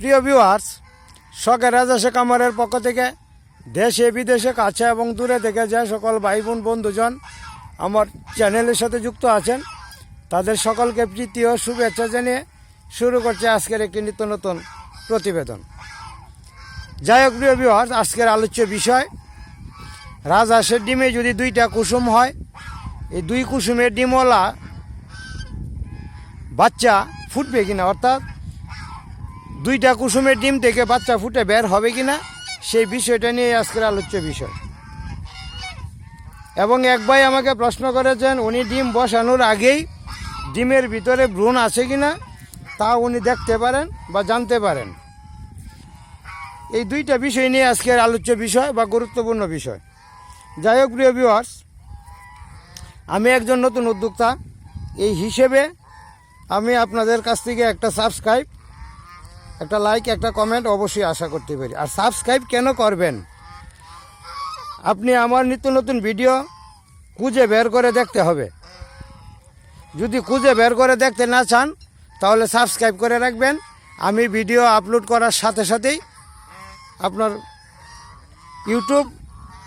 প্রিয় ভিউয়ার্স শখের রাজা কামারের পক্ষ থেকে দেশে, বিদেশে, কাছে এবং দূরে থেকে যে সকল ভাই বোন বন্ধুজন আমার চ্যানেলের সাথে যুক্ত আছেন, তাদের সকলকে প্রীতি ও শুভেচ্ছা জানিয়ে শুরু করছে আজকের একটি নিত্য নতুন প্রতিবেদন। যাই হোক প্রিয় ভিউয়ার্স আজকের আলোচ্য বিষয় রাজহাঁসের ডিমে যদি দুইটা কুসুম হয়, এই দুই কুসুমের ডিমওয়ালা বাচ্চা ফুটবে কিনা? অর্থাৎ দুইটা কুসুমের ডিম থেকে বাচ্চা ফুটে বের হবে কিনা, সেই বিষয়টা নিয়ে আজকের আলোচ্য বিষয়। এবং এক ভাই আমাকে প্রশ্ন করেছেন উনি ডিম বসানোর আগেই ডিমের ভিতরে ভ্রূণ আছে কিনা, তা উনি দেখতে পারেন বা জানতে পারেন। এই দুইটা বিষয় নিয়ে আজকের আলোচ্য বিষয় বা গুরুত্বপূর্ণ বিষয়। যাই হোক, প্রিয় ভিউয়ার্স আমি একজন নতুন উদ্যোক্তা। এই হিসেবে আমি আপনাদের কাছ থেকে একটা সাবস্ক্রাইব একটা লাইক একটা কমেন্ট অবশ্যই আশা করতে পারি। আর সাবস্ক্রাইব কেন করবেন? আপনি আমার নিত্য নতুন ভিডিও খুঁজে বের করে দেখতে হবে। যদি খুঁজে বের করে দেখতে না চান, তাহলে সাবস্ক্রাইব করে রাখবেন। আমি ভিডিও আপলোড করার সাথে সাথেই আপনার ইউটিউব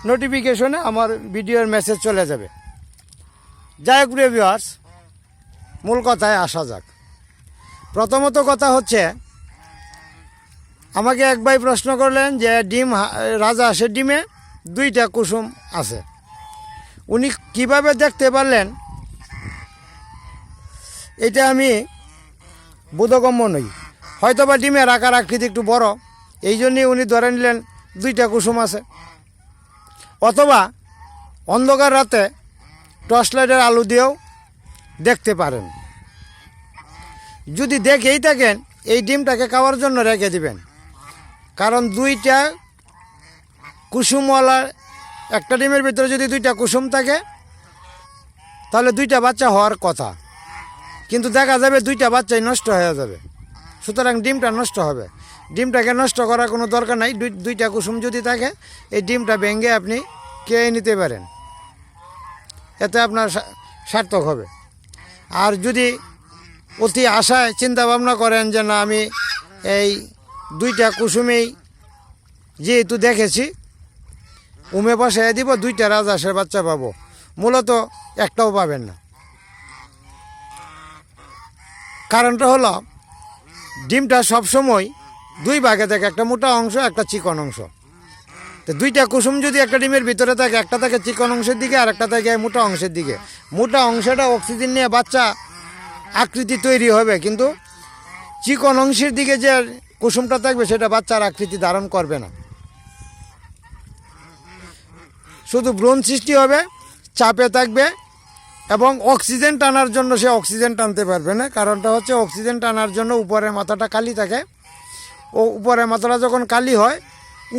নোটিফিকেশনে আমার ভিডিওর মেসেজ চলে যাবে। যাই হোক, প্রিয় ভিউয়ার্স মূল কথায় আসা যাক। প্রথমত কথা হচ্ছে আমাকে এক ভাই প্রশ্ন করলেন যে ডিম রাজা হাঁসের ডিমে দুইটা কুসুম আছে। উনি কীভাবে দেখতে পারলেন? এটা আমি বোধগম্য নই। হয়তোবা ডিমের আকার আকৃতি একটু বড়, এই জন্যই উনি ধরে নিলেন দুইটা কুসুম আছে। অথবা অন্ধকার রাতে টর্চ লাইটের আলু দিয়েও দেখতে পারেন। যদি দেখেই থাকেন, এই ডিমটাকে খাওয়ার জন্য রেখে দিবেন। কারণ দুইটা কুসুমওয়ালা, একটা ডিমের ভিতরে যদি দুইটা কুসুম থাকে, তাহলে দুইটা বাচ্চা হওয়ার কথা। কিন্তু দেখা যাবে দুইটা বাচ্চাই নষ্ট হয়ে যাবে। সুতরাং ডিমটা নষ্ট হবে। ডিমটাকে নষ্ট করার কোনো দরকার নাই। দুই দুইটা কুসুম যদি থাকে, এই ডিমটা ভেঙে আপনি খেয়ে নিতে পারেন। এতে আপনার সার্থক হবে। আর যদি অতি আশায় চিন্তা ভাবনা করেন যে না, আমি এই দুইটা কুসুমেই যেহেতু দেখেছি, উমে বসায় দিব, দুইটা রাজহাঁসের বাচ্চা পাবো। মূলত একটাও পাবেন না। কারণটা হলো, ডিমটা সবসময় দুই ভাগে থাকে, একটা মোটা অংশ, একটা চিকন অংশ। তো দুইটা কুসুম যদি একটা ডিমের ভিতরে থাকে, একটা থাকে চিকন অংশের দিকে, আর একটা থাকে মোটা অংশের দিকে। মোটা অংশটা অক্সিজেন নিয়ে বাচ্চা আকৃতি তৈরি হবে, কিন্তু চিকন অংশের দিকে যে কুসুমটা থাকবে সেটা বাচ্চার আকৃতি ধারণ করবে না। শুধু ব্রণ সৃষ্টি হবে, চাপে থাকবে এবং অক্সিজেন টানার জন্য সে অক্সিজেন টানতে পারবে না। কারণটা হচ্ছে অক্সিজেন টানার জন্য উপরের মাথাটা কালি থাকে। ও উপরের মাথাটা যখন কালি হয়,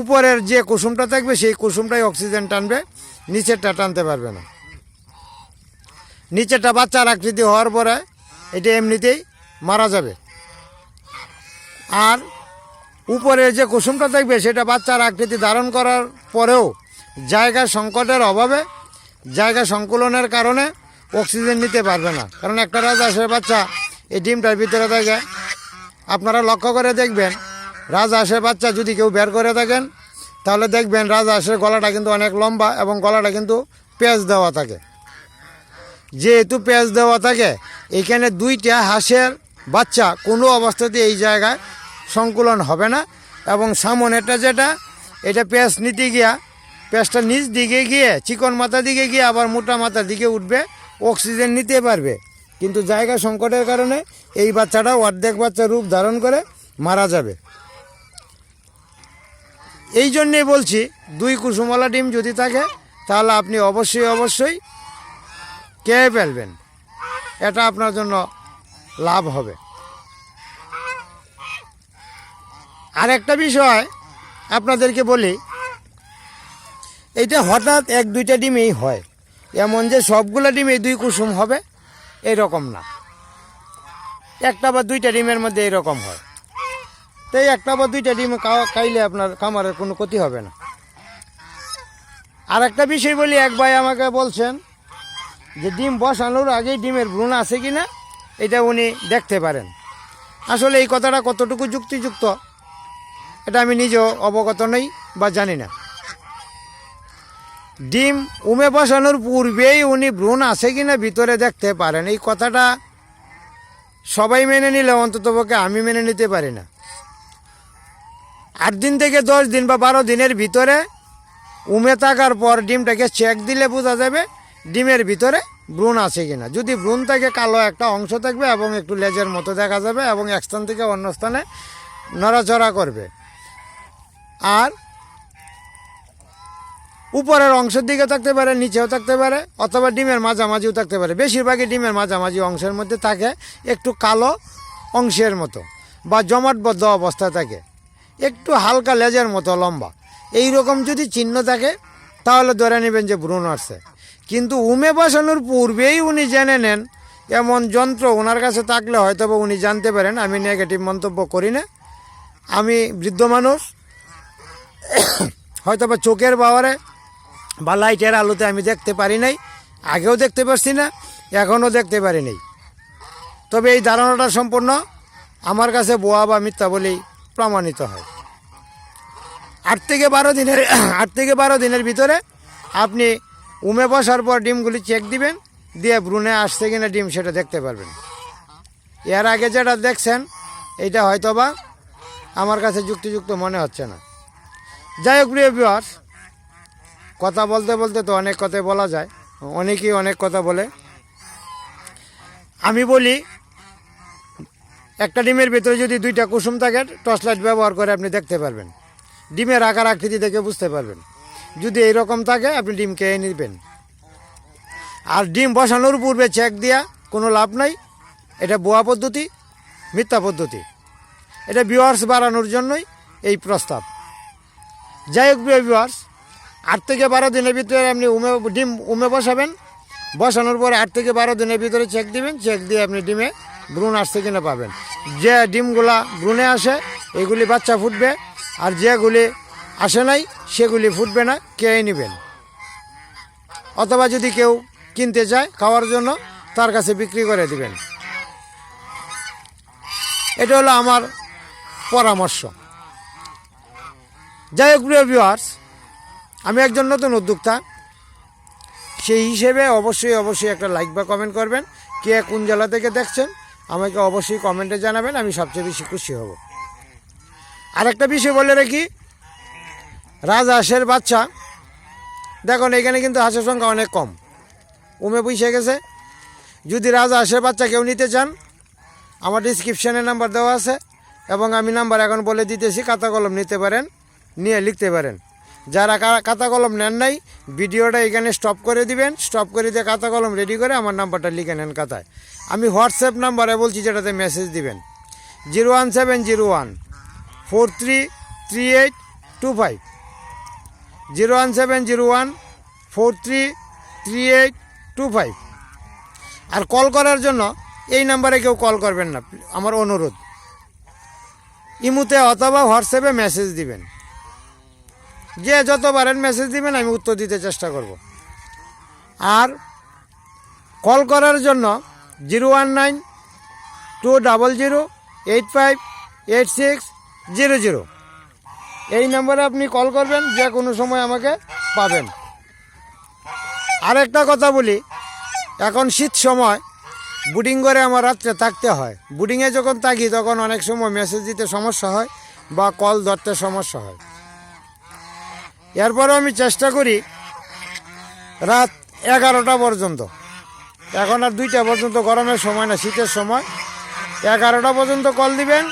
উপরের যে কুসুমটা থাকবে সেই কুসুমটাই অক্সিজেন টানবে, নিচেরটা টানতে পারবে না। নিচেরটা বাচ্চার আকৃতি হওয়ার পরে এটা এমনিতেই মারা যাবে। আর উপরে যে কুসুমটা থাকবে সেটা বাচ্চার আকৃতি ধারণ করার পরেও জায়গা সংকটের অভাবে, জায়গা সংকুলনের কারণে অক্সিজেন নিতে পারবে না। কারণ একটা রাজহাঁসের বাচ্চা এই ডিমটার ভিতরে থাকে। আপনারা লক্ষ্য করে দেখবেন, রাজহাঁসের বাচ্চা যদি কেউ বের করে থাকেন, তাহলে দেখবেন রাজহাঁসের গলাটা কিন্তু অনেক লম্বা এবং গলাটা কিন্তু পেঁয়াজ দেওয়া থাকে। যেহেতু পেঁয়াজ দেওয়া থাকে, এখানে দুইটা হাঁসের বাচ্চা কোনো অবস্থাতে এই জায়গায় সংকুলন হবে না। এবং সামনেরটা যেটা, এটা পেঁয়াজ নিতে গিয়া, পেঁয়াজটা নিচ দিকে গিয়ে, চিকন মাথা দিকে গিয়ে আবার মোটা মাথার দিকে উঠবে, অক্সিজেন নিতে পারবে। কিন্তু জায়গা সংকটের কারণে এই বাচ্চাটা অর্ধেক বাচ্চা রূপ ধারণ করে মারা যাবে। এই জন্যেই বলছি, দুই কুসুমলা ডিম যদি থাকে, তাহলে আপনি অবশ্যই অবশ্যই কে ফেলবেন। এটা আপনার জন্য লাভ হবে। আর একটা বিষয় আপনাদেরকে বলি এটা হঠাৎ এক দুইটা ডিমেই হয়। এমন যে সবগুলো ডিমে দুই কুসুম হবে, এরকম না। একটা বা দুইটা ডিমের মধ্যে এরকম হয়। তো এই একটা বা দুইটা ডিম খাইলে আপনার খামারের কোনো ক্ষতি হবে না। আর একটা বিষয় বলি, এক ভাই আমাকে বলছেন যে ডিম বসানোর আগেই ডিমের ভ্রূণ আছে কি না এটা উনি দেখতে পারেন। আসলে এই কথাটা কতটুকু যুক্তিযুক্ত এটা আমি নিজেও অবগত নই বা জানি না। ডিম উমে বসানোর পূর্বেই উনি ভ্রূণ আছে কি না ভিতরে দেখতে পারেন। এই কথাটা সবাই মেনে নিলে, অন্তত পক্ষে আমি মেনে নিতে পারি না। আট দিন থেকে দশ দিন বা বারো দিনের ভিতরে উমে থাকার পর ডিমটাকে চেক দিলে বোঝা যাবে ডিমের ভিতরে ভ্রূণ আছে কিনা। যদি ভ্রূণ থাকে কালো একটা অংশ থাকবে এবং একটু লেজের মতো দেখা যাবে এবং এক স্থান থেকে অন্য স্থানে নড়াচড়া করবে। আর উপরের অংশের দিকে থাকতে পারে, নিচেও থাকতে পারে, অথবা ডিমের মাঝামাঝিও থাকতে পারে। বেশিরভাগই ডিমের মাঝামাঝি অংশের মধ্যে থাকে, একটু কালো অংশের মতো বা জমাটবদ্ধ অবস্থায় থাকে। একটু হালকা লেজের মতো লম্বা। এই রকম যদি চিহ্ন থাকে, তাহলে ধরে নেবেন যে ভ্রূণ আসছে কিন্তু উমে বসানোর পূর্বেই উনি জেনে নেন, এমন যন্ত্র ওনার কাছে থাকলে হয়তো উনি জানতে পারেন, আমি নেগেটিভ মন্তব্য করি না। আমি বৃদ্ধ মানুষ হয়তো বা চোখের পাওয়ারে বা লাইটের আলোতে আমি দেখতে পারি নাই, আগেও দেখতে পারছি না, এখনও দেখতে পারি নাই। তবে এই ধারণাটা সম্পূর্ণ আমার কাছে বোয়া বা মিথ্যা বলেই প্রমাণিত হয়। আট থেকে বারো দিনের, আট থেকে বারো দিনের ভিতরে আপনি উমে বসার পর ডিমগুলি চেক দিবেন, দিয়ে ভ্রূণে আসছে কিনা ডিম সেটা দেখতে পারবেন। এর আগে যেটা দেখছেন, এইটা হয়তো বা আমার কাছে যুক্তিযুক্ত মনে হচ্ছে না। যাই হোক, প্রিয় ভিউয়ার্স কথা বলতে বলতে তো অনেক কথাই বলা যায়। অনেকেই অনেক কথা বলে। আমি বলি, একটা ডিমের ভিতরে যদি দুইটা কুসুম থাকে টর্চ লাইট ব্যবহার করে আপনি দেখতে পারবেন। ডিমের আকার আকৃতি দেখে বুঝতে পারবেন। যদি এই রকম থাকে, আপনি ডিম খেয়ে নেবেন। আর ডিম বসানোর পূর্বে চেক দিয়া কোনো লাভ নাই। এটা বোয়া পদ্ধতি, মিথ্যা পদ্ধতি। এটা ভিউয়ার্স বাড়ানোর জন্যই এই প্রস্তাব। যাই হোক ভিউয়ার্স আট থেকে বারো দিনের ভিতরে আপনি উমে, ডিম উমে বসাবেন। বসানোর পরে আট থেকে বারো দিনের ভিতরে চেক দিবেন চেক দিয়ে আপনি ডিমে ভ্রূণ আসতে কিনা পাবেন। যে ডিমগুলা ভ্রূণে আসে, এগুলি বাচ্চা ফুটবে, আর যেগুলি আসে নাই, সেগুলি ফুটবে না, খেয়ে নেবেন। অথবা যদি কেউ কিনতে চায় খাওয়ার জন্য, তার কাছে বিক্রি করে দিবেন। এটা হলো আমার পরামর্শ। যাই হোক, প্রিয় ভিউয়ার্স আমি একজন নতুন উদ্যোক্তা। সেই হিসেবে অবশ্যই অবশ্যই একটা লাইক বা কমেন্ট করবেন। কে কোন জেলা থেকে দেখছেন, আমাকে অবশ্যই কমেন্টে জানাবেন, আমি সবচেয়ে বেশি খুশি হব। আর একটা বিষয় বলে রাখি রাজহাঁসের বাচ্চা। দেখুন, এখানে কিন্তু হাঁসের সংখ্যা অনেক কম। উমে পুষে গেছে। যদি রাজহাঁসের বাচ্চা কেউ নিতে চান, আমার ডিসক্রিপশানে নাম্বার দেওয়া আছে, এবং আমি নাম্বার এখন বলে দিতেছি, খাতা কলম নিতে পারেন। নিয়ে লিখতে পারেন। যারা কা- খাতা কলম নেন নাই, ভিডিওটা এখানে স্টপ করে দিবেন। স্টপ করে দিয়ে খাতা কলম রেডি করে আমার নাম্বারটা লিখে নেন খাতায়। আমি হোয়াটসঅ্যাপ নাম্বারে বলছি যেটাতে মেসেজ দিবেন। Zero one seven zero one, four three three eight, two five. Zero one seven zero one, four three three eight, two five. আর কল করার জন্য এই নাম্বারে কেউ কল করবেন না। আমার অনুরোধ। ইমুতে অথবা হোয়াটসঅ্যাপে মেসেজ দিবেন। যে যত পারেন মেসেজ দিবেন, আমি উত্তর দিতে চেষ্টা করব। আর কল করার জন্য zero one nine two double zero eight five eight six zero zero. এই নম্বরে আপনি কল করবেন, যে কোনো সময় আমাকে পাবেন। আর একটা কথা বলি, এখন শীত সময় বুডিং করে আমার রাত্রে থাকতে হয়। বুডিংয়ে যখন থাকি, তখন অনেক সময় মেসেজ দিতে সমস্যা হয় বা কল ধরতে সমস্যা হয়। এরপরে আমি চেষ্টা করি রাত এগারোটা পর্যন্ত। এখন আর দুইটা পর্যন্ত গরমের সময় না, শীতের সময়। এগারোটা পর্যন্ত কল দিবেন,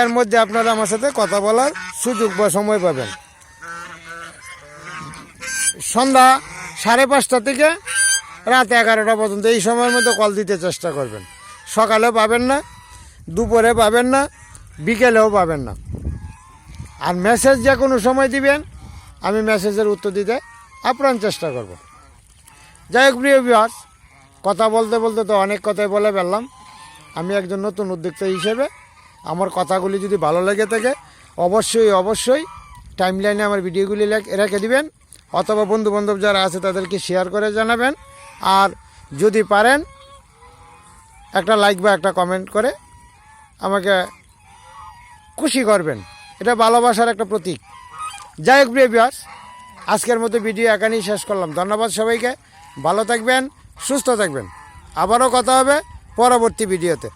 এর মধ্যে আপনারা আমার সাথে কথা বলার সুযোগ বা সময় পাবেন। সন্ধ্যা সাড়ে পাঁচটা থেকে রাত এগারোটা পর্যন্ত এই সময়ের মধ্যে কল দিতে চেষ্টা করবেন। সকালেও পাবেন না, দুপুরে পাবেন না, বিকেলেও পাবেন না। আর মেসেজ যে কোনো সময় দিবেন আমি মেসেজের উত্তর দিতে আপ্রাণ চেষ্টা করব। যাই হোক, প্রিয় বিহাস কথা বলতে বলতে তো অনেক কথাই বলে ফেললাম। আমি একজন নতুন উদ্যোক্তা হিসেবে আমার কথাগুলি যদি ভালো লেগে থাকে, অবশ্যই অবশ্যই টাইম লাইনে আমার ভিডিওগুলি রেখে দিবেন। অথবা বন্ধু বান্ধব যারা আছে তাদেরকে শেয়ার করে জানাবেন। আর যদি পারেন, একটা লাইক বা একটা কমেন্ট করে আমাকে খুশি করবেন। এটা ভালোবাসার একটা প্রতীক। যাই হোক, প্রিয় বিয়াস আজকের মতো ভিডিও এখানেই শেষ করলাম। ধন্যবাদ সবাইকে। ভালো থাকবেন, সুস্থ থাকবেন। আবারও কথা হবে পরবর্তী ভিডিওতে